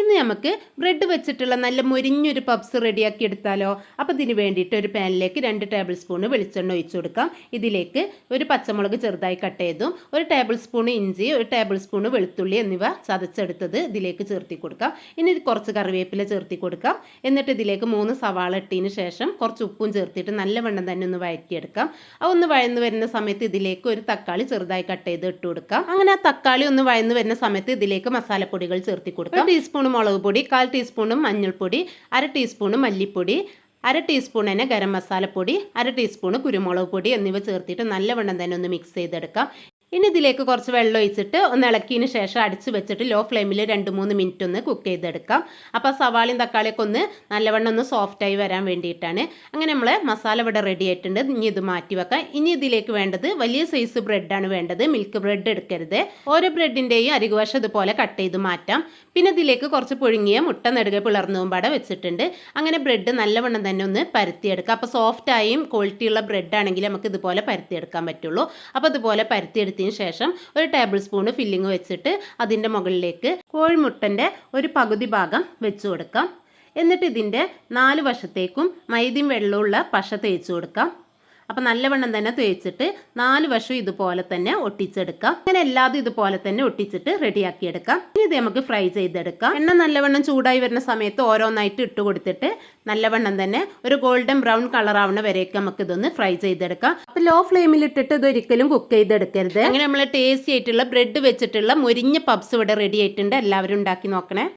ഇന്ന് നമുക്ക് ബ്രെഡ് വെച്ചിട്ടുള്ള നല്ല മുരിഞ്ഞൊരു പബ്സ് റെഡിയാക്കി എടുത്താലോ? അപ്പോൾ ഇതിന് വേണ്ടിയിട്ട് ഒരു പാനിലേക്ക് രണ്ട് ടേബിൾ സ്പൂൺ വെളിച്ചെണ്ണ ഒഴിച്ചു കൊടുക്കാം. ഇതിലേക്ക് ഒരു പച്ചമുളക് ചെറുതായി കട്ട് ചെയ്തും. ഒരു ടേബിൾ സ്പൂൺ ഇഞ്ചി ഒരു ടേബിൾ സ്പൂൺ വെളുത്തുള്ളി എന്നിവ ചതച്ചെടുത്തത് ഇതിലേക്ക് ചേർത്തി കൊടുക്കാം. ഇനി കുറച്ച് കറിവേപ്പില ചേർത്തി കൊടുക്കാം. എന്നിട്ട് ഇതിലേക്ക് മൂന്ന് സവാള ഇട്ടതിന് ശേഷം കുറച്ച് ഉപ്പും ചേർത്തിട്ട് നല്ലവണ്ണം തന്നെ ഒന്ന് വഴറ്റിയെടുക്കാം. ആ ഒന്ന് വഴന്ന് വരുന്ന സമയത്ത് ഇതിലേക്ക് ഒരു തക്കാളി ചെറുതായി കട്ട് ചെയ്ത് ഇട്ട് കൊടുക്കാം. അങ്ങനെ ആ തക്കാളി ഒന്ന് വഴന്ന് വരുന്ന സമയത്ത് ഇതിലേക്ക് മസാലപ്പൊടികൾ ചേർത്തി കൊടുക്കാം. ഒരു ടീസ്പൂൺ മുളക് പൊടി കാൽ ടീസ്പൂണും മഞ്ഞൾപ്പൊടി അര ടീസ്പൂണ് മല്ലിപ്പൊടി അര ടീസ്പൂൺ തന്നെ ഗരം മസാലപ്പൊടി അര ടീസ്പൂൺ കുരുമുളക് പൊടി എന്നിവ ചേർത്തിട്ട് നല്ലവണ്ണം തന്നെ ഒന്ന് മിക്സ് ചെയ്തെടുക്കാം. ഇനി ഇതിലേക്ക് കുറച്ച് വെള്ളം ഒഴിച്ചിട്ട് ഒന്ന് ഇളക്കിയതിന് ശേഷം അടിച്ച് വെച്ചിട്ട് ലോ ഫ്ലെയിമിൽ രണ്ട് മൂന്ന് മിനിറ്റ് ഒന്ന് കുക്ക് ചെയ്തെടുക്കാം. അപ്പോൾ സവാളയും തക്കാളിയൊക്കെ ഒന്ന് നല്ലവണ്ണം ഒന്ന് സോഫ്റ്റായി വരാൻ വേണ്ടിയിട്ടാണ്. അങ്ങനെ നമ്മൾ മസാല ഇവിടെ റെഡി ആയിട്ടുണ്ട്. ഇനി ഇത് മാറ്റി വെക്കാം. ഇനി ഇതിലേക്ക് വേണ്ടത് വലിയ സൈസ് ബ്രെഡാണ് വേണ്ടത്. മിൽക്ക് ബ്രെഡ് എടുക്കരുത്. ഓരോ ബ്രെഡിന്റെയും അരികുവശം ഇതുപോലെ കട്ട് ചെയ്ത് മാറ്റാം. പിന്നെ ഇതിലേക്ക് കുറച്ച് പുഴുങ്ങിയ മുട്ട നെടുക പിളർന്നതും പാടെ വെച്ചിട്ടുണ്ട്. അങ്ങനെ ബ്രെഡ് നല്ലവണ്ണം തന്നെ ഒന്ന് പരത്തിയെടുക്കാം. അപ്പോൾ സോഫ്റ്റായും ക്വാളിറ്റിയുള്ള ബ്രെഡ് ആണെങ്കിൽ നമുക്ക് ഇതുപോലെ പരത്തിയെടുക്കാൻ പറ്റുള്ളൂ. അപ്പോൾ ഇതുപോലെ പരത്തിയെടുത്തതിന് ശേഷം ഒരു ടേബിൾ സ്പൂണ് ഫില്ലിങ് വെച്ചിട്ട് അതിന്റെ മുകളിലേക്ക് കോഴിമുട്ടന്റെ ഒരു പകുതി ഭാഗം വെച്ചു കൊടുക്കാം. എന്നിട്ട് ഇതിന്റെ നാല് വശത്തേക്കും മൈദയും വെള്ളമുള്ള പശ തേച്ചു കൊടുക്കാം. അപ്പം നല്ലവണ്ണം തന്നെ തേച്ചിട്ട് നാല് വശവും ഇതുപോലെ തന്നെ ഒട്ടിച്ചെടുക്കാം. അങ്ങനെ എല്ലാതും ഇതുപോലെ തന്നെ ഒട്ടിച്ചിട്ട് റെഡിയാക്കി എടുക്കാം ഇനി ഇത് നമുക്ക് ഫ്രൈ ചെയ്തെടുക്കാം. എണ്ണ നല്ലവണ്ണം ചൂടായി വരുന്ന സമയത്ത് ഓരോന്നായിട്ട് ഇട്ട് കൊടുത്തിട്ട് നല്ലവണ്ണം തന്നെ ഒരു ഗോൾഡൻ ബ്രൗൺ കളർ ആവുന്ന വരെയൊക്കെ നമുക്ക് ഇതൊന്ന് ഫ്രൈ ചെയ്തെടുക്കാം. അപ്പം ലോ ഫ്ലെയിമിൽ ഇട്ടിട്ട് ഇത് ഒരിക്കലും കുക്ക് ചെയ്തെടുക്കരുത്. അങ്ങനെ നമ്മൾ ടേസ്റ്റി ആയിട്ടുള്ള ബ്രെഡ് വെച്ചിട്ടുള്ള മുരിഞ്ഞ പബ്സ് ഇവിടെ റെഡി ആയിട്ടുണ്ട്. എല്ലാവരും ഉണ്ടാക്കി നോക്കണേ.